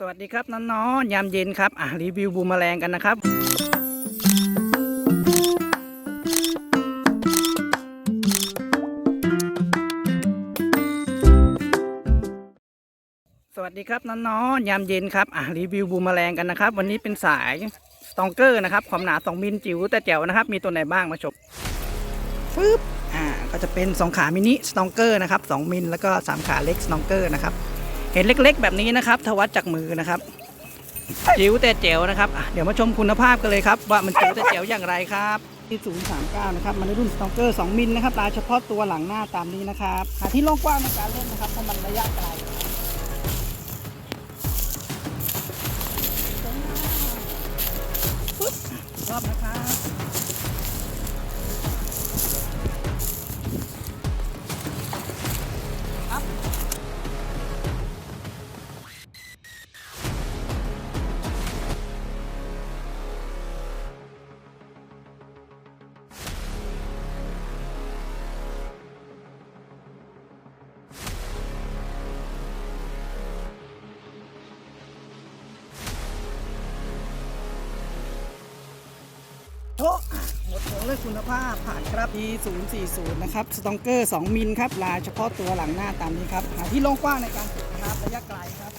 สวัสดีครับน้องๆยามเย็นครับ อะรีวิวบูมแมลงกันนะครับ สวัสดีครับน้องๆยามเย็นครับ อะรีวิวบูมแมลงกันนะครับ วันนี้เป็นสายสตองเกอร์นะครับ ความหนา 2 มิลจิ๋วแต่แจ๋วนะครับ มีตัวไหนบ้างมาชมปึ๊บ อ่า ก็จะเป็น 2 ขามินิสตองเกอร์นะครับ 2 มิลแล้วก็ 3 ขาเล็กสตองเกอร์นะครับ เห็นเล็กๆ แบบนี้นะครับทวัดจากมือนะครับจิ๋วแต่เจ๋วนะครับเดี๋ยวมาชมคุณภาพกันเลยครับว่ามันจิ๋วแต่เจ๋วอย่างไรครับที่039 นะครับมันรุ่นสตองเกอร์ 2 มิลนะครับลายเฉพาะตัวหลังหน้าตามนี้นะครับหาที่โล่งกว้างในการเล่นนะครับเพราะมันระยะไกลรอบนะครับ โทะหมดของเลยคุณภาพผ่านครับ E040 นะครับสตองเกอร์ 2 มิลครับลายเฉพาะตัวหลังหน้าตามนี้ครับ หาที่โล่งกว้างในการฝึกนะครับระยะไกลครับ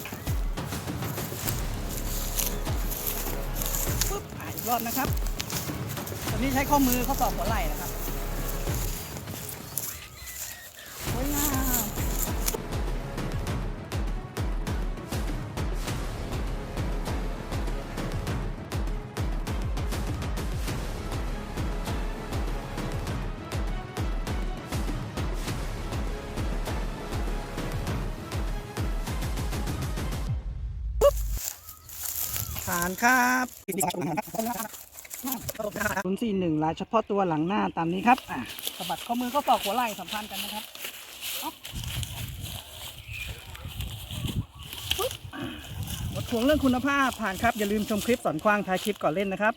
ปึ๊บอ่าอีกรอบนะครับตอนนี้ใช้ข้อมือข้อศอกหัวไหล่นะครับ ผ่านครับศูนย์สี่หนึ่งลายเฉพาะตัวหลังหน้าตามนี้ครับอะสะบัดข้อมือข้อศอกหัวไหล่สัมพันธ์กันนะครับหมดห่วงเรื่องคุณภาพผ่านครับ อย่าลืมชมคลิปสอนควางท้ายคลิปก่อนเล่นนะครับ